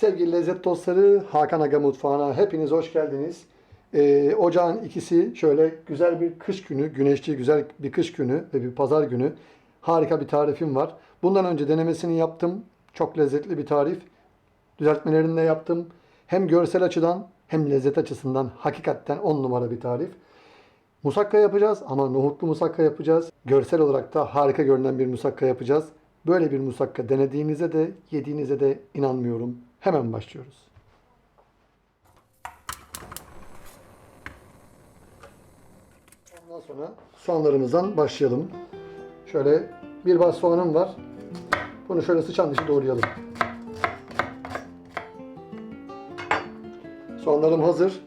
Sevgili lezzet dostları Hakan Aga Mutfağı'na hepiniz hoş geldiniz. Ee, ocağın ikisi şöyle güzel bir kış günü, güneşli güzel bir kış günü ve bir pazar günü. Harika bir tarifim var. Bundan önce denemesini yaptım. Çok lezzetli bir tarif. Düzeltmelerini de yaptım. Hem görsel açıdan hem lezzet açısından hakikaten 10 numara bir tarif. Musakka yapacağız ama nohutlu musakka yapacağız. Görsel olarak da harika görünen bir musakka yapacağız. Böyle bir musakka denediğinize de yediğinize de inanmıyorum. Hemen başlıyoruz. Ondan sonra soğanlarımızdan başlayalım. Şöyle bir baş soğanım var. Bunu şöyle sıçan dışı doğrayalım. Soğanlarım hazır.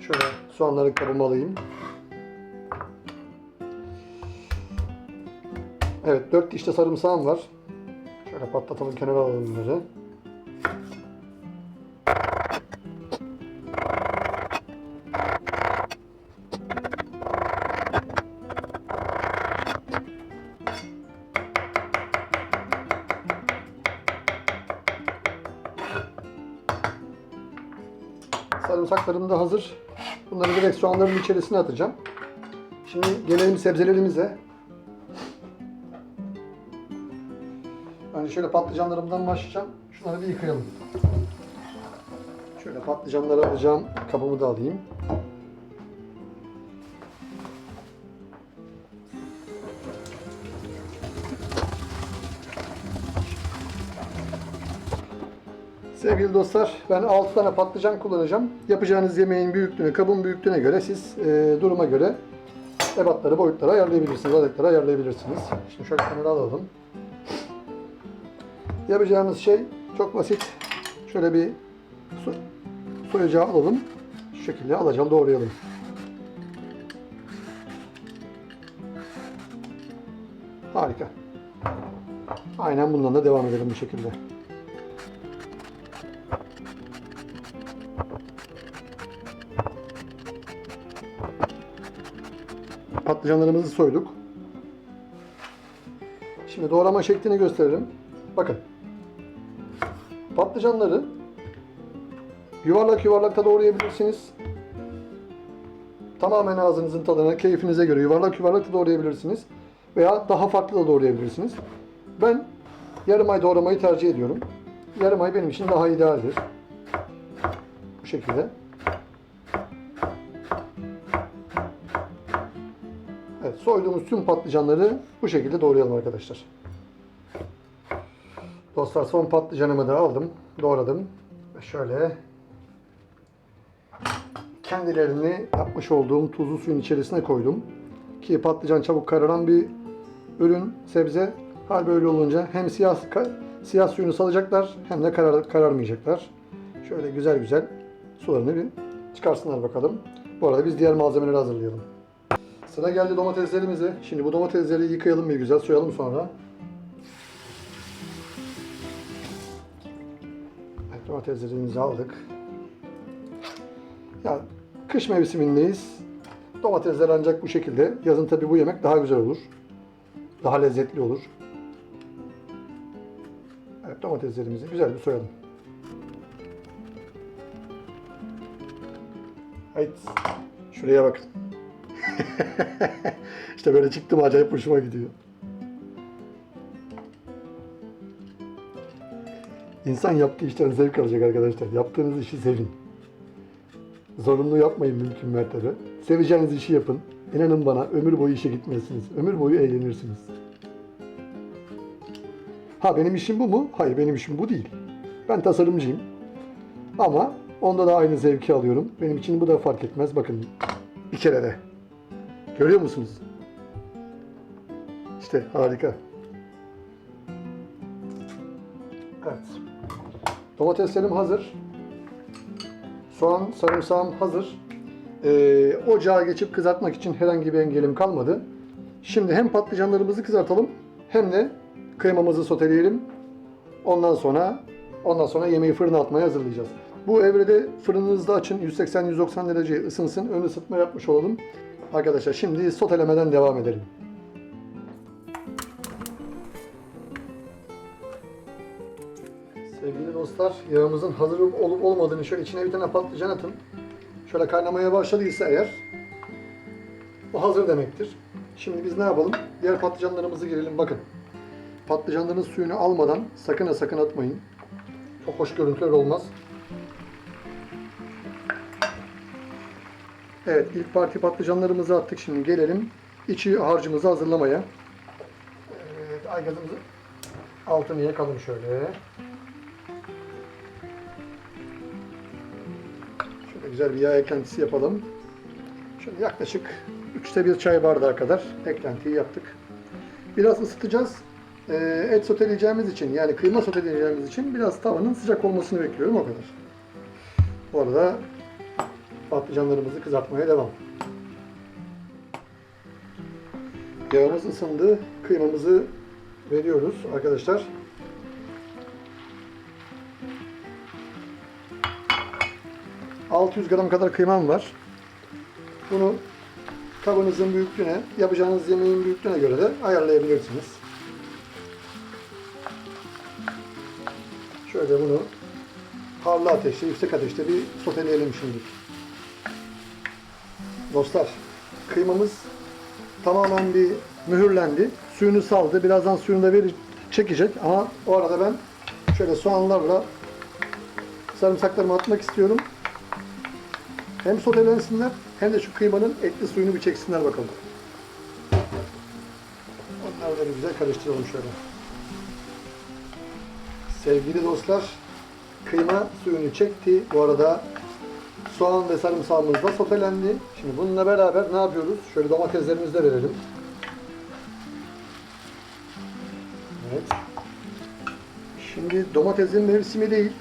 Şöyle soğanları kabıma alayım. Evet, 4 dişte sarımsağım var. Şöyle patlatalım, kenara alalım bunları. Sarımsaklarım da hazır. Bunları direkt soğanların içerisine atacağım. Şimdi gelelim sebzelerimize. Önce şöyle patlıcanlarımdan başlayacağım. Şunları bir yıkayalım. Şöyle patlıcanları alacağım. Kabımı da alayım. Sevgili dostlar, ben 6 tane patlıcan kullanacağım. Yapacağınız yemeğin büyüklüğüne, kabın büyüklüğüne göre siz e, duruma göre ebatları, boyutları ayarlayabilirsiniz, adetleri ayarlayabilirsiniz. Şimdi şöyle kenara alalım. Yapacağımız şey çok basit. Şöyle bir su, soyacağı alalım. Şu şekilde alacağım, doğrayalım. Harika. Aynen bundan da devam edelim bu şekilde. Patlıcanlarımızı soyduk. Şimdi doğrama şeklini gösterelim. Bakın. Patlıcanları yuvarlak yuvarlak da doğrayabilirsiniz. Tamamen ağzınızın tadına, keyfinize göre yuvarlak yuvarlak da doğrayabilirsiniz. Veya daha farklı da doğrayabilirsiniz. Ben yarım ay doğramayı tercih ediyorum. Yarım ay benim için daha idealdir. Bu şekilde. Soyduğumuz tüm patlıcanları bu şekilde doğrayalım arkadaşlar. Dostlar son patlıcanımı da aldım, doğradım. Şöyle kendilerini yapmış olduğum tuzlu suyun içerisine koydum. Ki patlıcan çabuk kararan bir ürün, sebze. Hal böyle olunca hem siyah siyah suyunu salacaklar hem de karar, kararmayacaklar. Şöyle güzel güzel sularını bir çıkarsınlar bakalım. Bu arada biz diğer malzemeleri hazırlayalım. Sıra geldi domateslerimize. Şimdi bu domatesleri yıkayalım bir güzel soyalım sonra. Evet, domateslerimizi aldık. Ya kış mevsimindeyiz. Domatesler ancak bu şekilde. Yazın tabi bu yemek daha güzel olur. Daha lezzetli olur. Evet domateslerimizi güzel bir soyalım. Haydi şuraya bakın. işte böyle çıktım acayip hoşuma gidiyor. İnsan yaptığı işten zevk alacak arkadaşlar. Yaptığınız işi sevin. Zorunlu yapmayın mümkün mertebe. Seveceğiniz işi yapın. İnanın bana ömür boyu işe gitmezsiniz. Ömür boyu eğlenirsiniz. Ha benim işim bu mu? Hayır benim işim bu değil. Ben tasarımcıyım. Ama onda da aynı zevki alıyorum. Benim için bu da fark etmez. Bakın bir kere de. Görüyor musunuz? İşte harika. Evet. Domateslerim hazır. Soğan, sarımsağım hazır. Ee, ocağa geçip kızartmak için herhangi bir engelim kalmadı. Şimdi hem patlıcanlarımızı kızartalım hem de kıymamızı soteleyelim. Ondan sonra ondan sonra yemeği fırına atmaya hazırlayacağız. Bu evrede fırınınızda açın 180-190 derece ısınsın. Ön ısıtma yapmış olalım. Arkadaşlar şimdi sotelemeden devam edelim. Sevgili dostlar yağımızın hazır olup olmadığını şöyle içine bir tane patlıcan atın. Şöyle kaynamaya başladıysa eğer bu hazır demektir. Şimdi biz ne yapalım? Diğer patlıcanlarımızı girelim bakın. Patlıcanların suyunu almadan sakın ha sakın atmayın. Çok hoş görüntüler olmaz. Evet ilk parti patlıcanlarımızı attık. Şimdi gelelim içi harcımızı hazırlamaya. Evet aygazımızı altını yakalım şöyle. Şöyle güzel bir yağ eklentisi yapalım. Şöyle yaklaşık 3'te bir çay bardağı kadar eklentiyi yaptık. Biraz ısıtacağız. Ee, et soteleyeceğimiz için yani kıyma soteleyeceğimiz için biraz tavanın sıcak olmasını bekliyorum o kadar. Bu arada patlıcanlarımızı kızartmaya devam. Yağımız ısındı. Kıymamızı veriyoruz arkadaşlar. ...600 gram kadar kıymam var. Bunu kabınızın büyüklüğüne, yapacağınız yemeğin büyüklüğüne göre de ayarlayabilirsiniz. Şöyle bunu harlı ateşte, yüksek ateşte bir soteleyelim şimdilik. Dostlar, kıymamız tamamen bir mühürlendi. Suyunu saldı. Birazdan suyunu da verir, çekecek ama o arada ben şöyle soğanlarla sarımsaklarımı atmak istiyorum. Hem sotelensinler hem de şu kıymanın etli suyunu bir çeksinler bakalım. Onları da güzel karıştıralım şöyle. Sevgili dostlar, kıyma suyunu çekti. Bu arada soğan ve sarımsağımız da sotelendi. Şimdi bununla beraber ne yapıyoruz? Şöyle domateslerimizi de verelim. Evet. Şimdi domatesin mevsimi değil.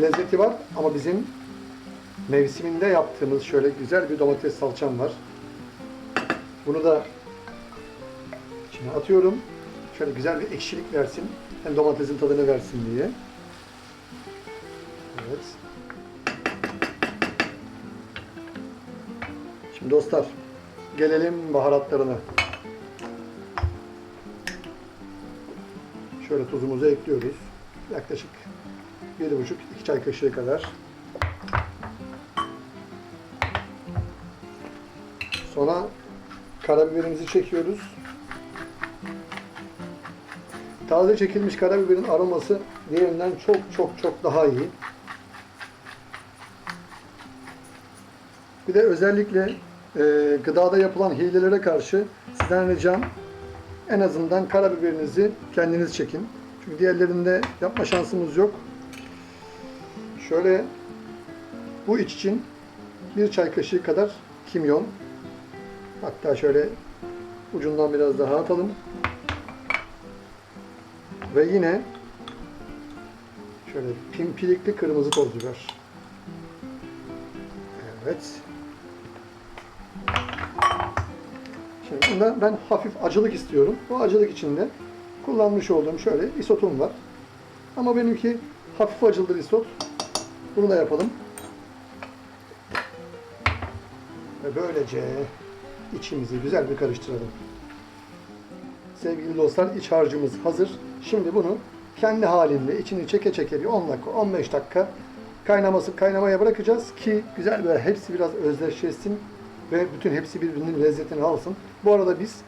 Lezzeti var ama bizim mevsiminde yaptığımız şöyle güzel bir domates salçam var. Bunu da içine atıyorum. Şöyle güzel bir ekşilik versin. Hem domatesin tadını versin diye. Evet. Şimdi dostlar gelelim baharatlarına. Şöyle tuzumuzu ekliyoruz. Yaklaşık 1,5-2 çay kaşığı kadar. Sonra karabiberimizi çekiyoruz. Taze çekilmiş karabiberin aroması diğerinden çok çok çok daha iyi. Bir de özellikle e, gıdada yapılan hilelere karşı sizden ricam en azından karabiberinizi kendiniz çekin. Çünkü diğerlerinde yapma şansımız yok. Şöyle bu iç için bir çay kaşığı kadar kimyon. Hatta şöyle ucundan biraz daha atalım. Ve yine şöyle pimpilikli kırmızı toz biber. Evet. Şimdi bunda ben hafif acılık istiyorum. Bu acılık içinde kullanmış olduğum şöyle isotum var. Ama benimki hafif acılıdır isot. Bunu da yapalım. Ve böylece içimizi güzel bir karıştıralım. Sevgili dostlar iç harcımız hazır. Şimdi bunu kendi halinde içini çeke çeke bir 10 dakika 15 dakika kaynaması kaynamaya bırakacağız ki güzel böyle hepsi biraz özdeşleşsin ve bütün hepsi birbirinin lezzetini alsın. Bu arada biz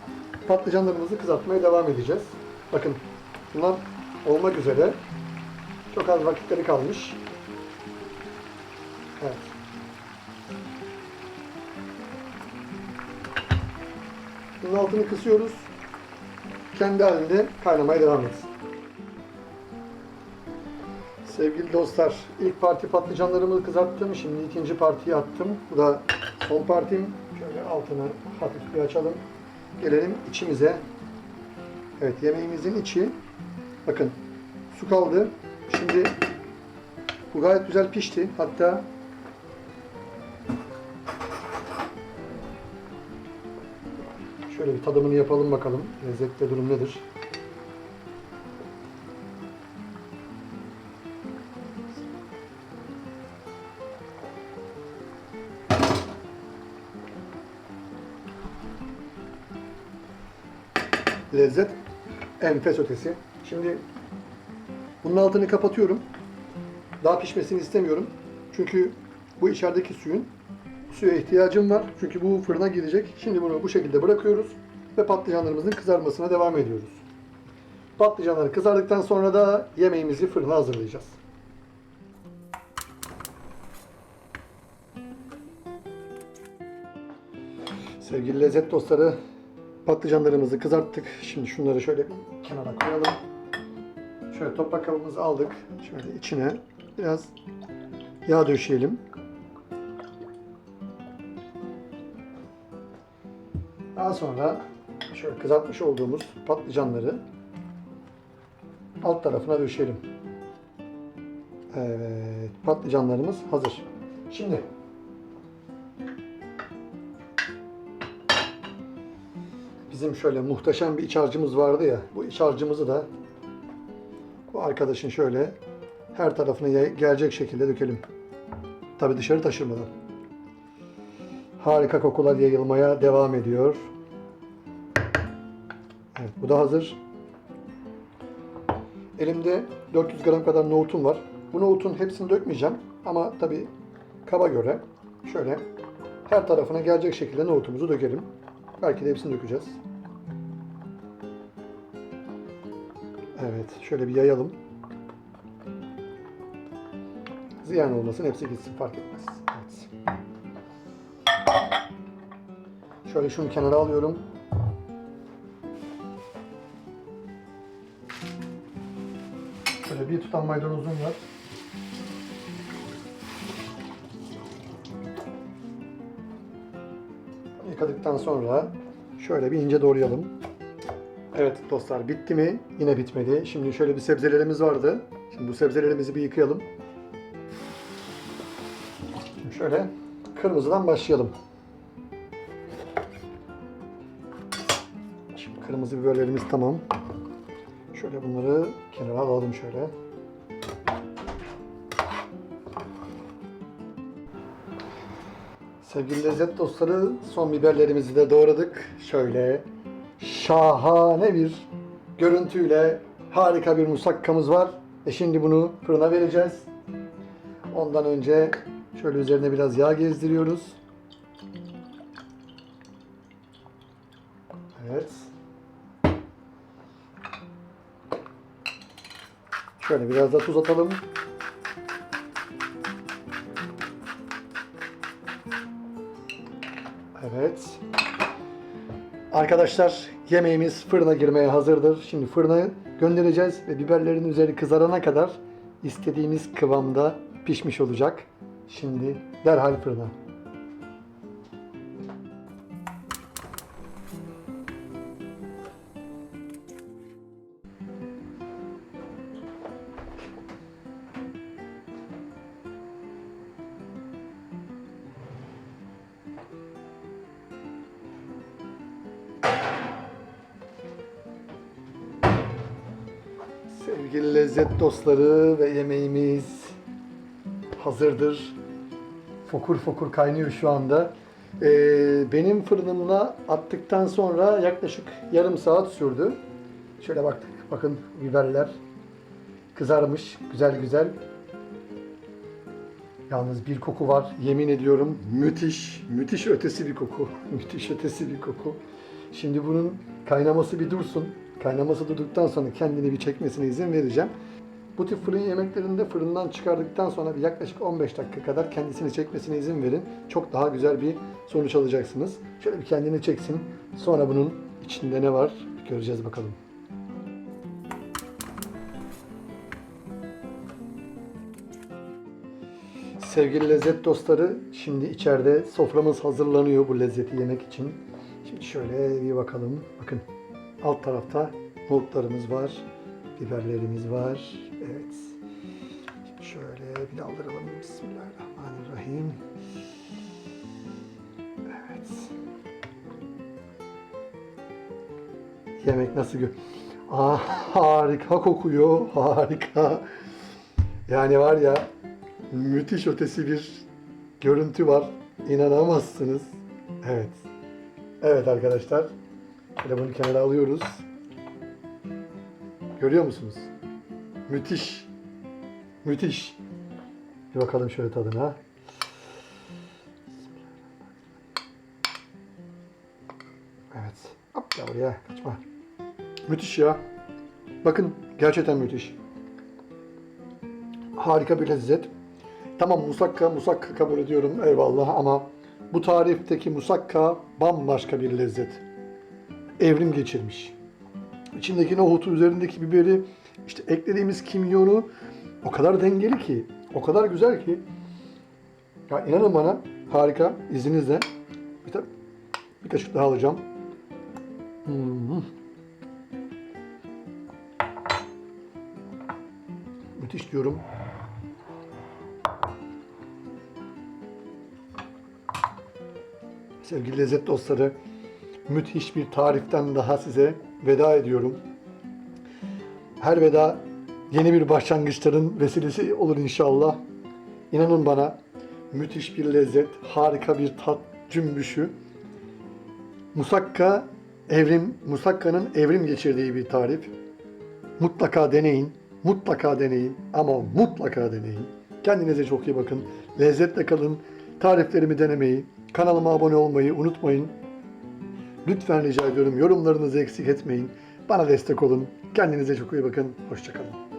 patlıcanlarımızı kızartmaya devam edeceğiz. Bakın bunlar olmak üzere. Çok az vakitleri kalmış. Evet. Bunun altını kısıyoruz. Kendi halinde kaynamaya devam etsin. Sevgili dostlar, ilk parti patlıcanlarımı kızarttım. Şimdi ikinci partiyi attım. Bu da son partim. Şöyle altını hafif bir açalım. Gelelim içimize. Evet, yemeğimizin içi. Bakın, su kaldı. Şimdi bu gayet güzel pişti. Hatta şöyle bir tadımını yapalım bakalım. Lezzette durum nedir? Lezzet enfes ötesi. Şimdi Bunun altını kapatıyorum. Daha pişmesini istemiyorum. Çünkü bu içerideki suyun suya ihtiyacım var. Çünkü bu fırına girecek. Şimdi bunu bu şekilde bırakıyoruz ve patlıcanlarımızın kızarmasına devam ediyoruz. Patlıcanlar kızardıktan sonra da yemeğimizi fırına hazırlayacağız. Sevgili lezzet dostları, patlıcanlarımızı kızarttık. Şimdi şunları şöyle bir kenara koyalım. Şöyle toprak kabımızı aldık. Şöyle içine biraz yağ döşeyelim. Daha sonra şöyle kızartmış olduğumuz patlıcanları alt tarafına döşeyelim. Evet, patlıcanlarımız hazır. Şimdi bizim şöyle muhteşem bir iç harcımız vardı ya. Bu iç harcımızı da bu arkadaşın şöyle her tarafına gelecek şekilde dökelim. Tabi dışarı taşırmadan. Harika kokular yayılmaya devam ediyor. Evet bu da hazır. Elimde 400 gram kadar nohutum var. Bu nohutun hepsini dökmeyeceğim. Ama tabi kaba göre şöyle her tarafına gelecek şekilde nohutumuzu dökelim. Belki de hepsini dökeceğiz. Evet şöyle bir yayalım. Ziyan olmasın hepsi gitsin fark etmez. Evet. Şöyle şunu kenara alıyorum. Şöyle bir tutam maydanozum var. Yıkadıktan sonra şöyle bir ince doğrayalım. Evet dostlar bitti mi? Yine bitmedi. Şimdi şöyle bir sebzelerimiz vardı. Şimdi bu sebzelerimizi bir yıkayalım. Şöyle kırmızıdan başlayalım. Şimdi kırmızı biberlerimiz tamam. Şöyle bunları kenara alalım şöyle. Sevgili lezzet dostları son biberlerimizi de doğradık. Şöyle şahane bir görüntüyle harika bir musakkamız var. E şimdi bunu fırına vereceğiz. Ondan önce şöyle üzerine biraz yağ gezdiriyoruz. Evet. Şöyle biraz da tuz atalım. Evet. Arkadaşlar yemeğimiz fırına girmeye hazırdır. Şimdi fırına göndereceğiz ve biberlerin üzeri kızarana kadar istediğimiz kıvamda pişmiş olacak. Şimdi derhal fırına. Sevgili lezzet dostları ve yemeğimiz hazırdır. Fokur fokur kaynıyor şu anda. Ee, benim fırınımla attıktan sonra yaklaşık yarım saat sürdü. Şöyle baktık. Bakın biberler kızarmış. Güzel güzel. Yalnız bir koku var. Yemin ediyorum müthiş, müthiş ötesi bir koku. müthiş ötesi bir koku. Şimdi bunun kaynaması bir dursun. Kaynaması durduktan sonra kendini bir çekmesine izin vereceğim. Bu tip fırın yemeklerinde fırından çıkardıktan sonra yaklaşık 15 dakika kadar kendisini çekmesine izin verin. Çok daha güzel bir sonuç alacaksınız. Şöyle bir kendini çeksin. Sonra bunun içinde ne var göreceğiz bakalım. Sevgili lezzet dostları, şimdi içeride soframız hazırlanıyor bu lezzeti yemek için. Şimdi şöyle bir bakalım. Bakın alt tarafta nohutlarımız var, biberlerimiz var. Evet. Şimdi şöyle bir aldıralım. Bismillahirrahmanirrahim. Evet. Yemek nasıl gö... Aa, harika kokuyor. Harika. Yani var ya müthiş ötesi bir görüntü var. İnanamazsınız. Evet. Evet arkadaşlar. Şöyle bunu kenara alıyoruz. Görüyor musunuz? Müthiş. Müthiş. Bir bakalım şöyle tadına. Evet. Hop ya buraya kaçma. Müthiş ya. Bakın gerçekten müthiş. Harika bir lezzet. Tamam musakka, musakka kabul ediyorum eyvallah ama bu tarifteki musakka bambaşka bir lezzet. Evrim geçirmiş. İçindeki nohutu, üzerindeki biberi, işte eklediğimiz kimyonu o kadar dengeli ki, o kadar güzel ki. Ya inanın bana harika. İzninizle bir, ta- bir kaşık daha alacağım. Hmm. Müthiş diyorum. Sevgili lezzet dostları, müthiş bir tariften daha size veda ediyorum. Her veda yeni bir başlangıçların vesilesi olur inşallah. İnanın bana müthiş bir lezzet, harika bir tat cümbüşü. Musakka evrim, musakka'nın evrim geçirdiği bir tarif. Mutlaka deneyin, mutlaka deneyin ama mutlaka deneyin. Kendinize çok iyi bakın. Lezzetle kalın. Tariflerimi denemeyi, kanalıma abone olmayı unutmayın. Lütfen rica ediyorum yorumlarınızı eksik etmeyin. Bana destek olun. Kendinize çok iyi bakın. Hoşçakalın.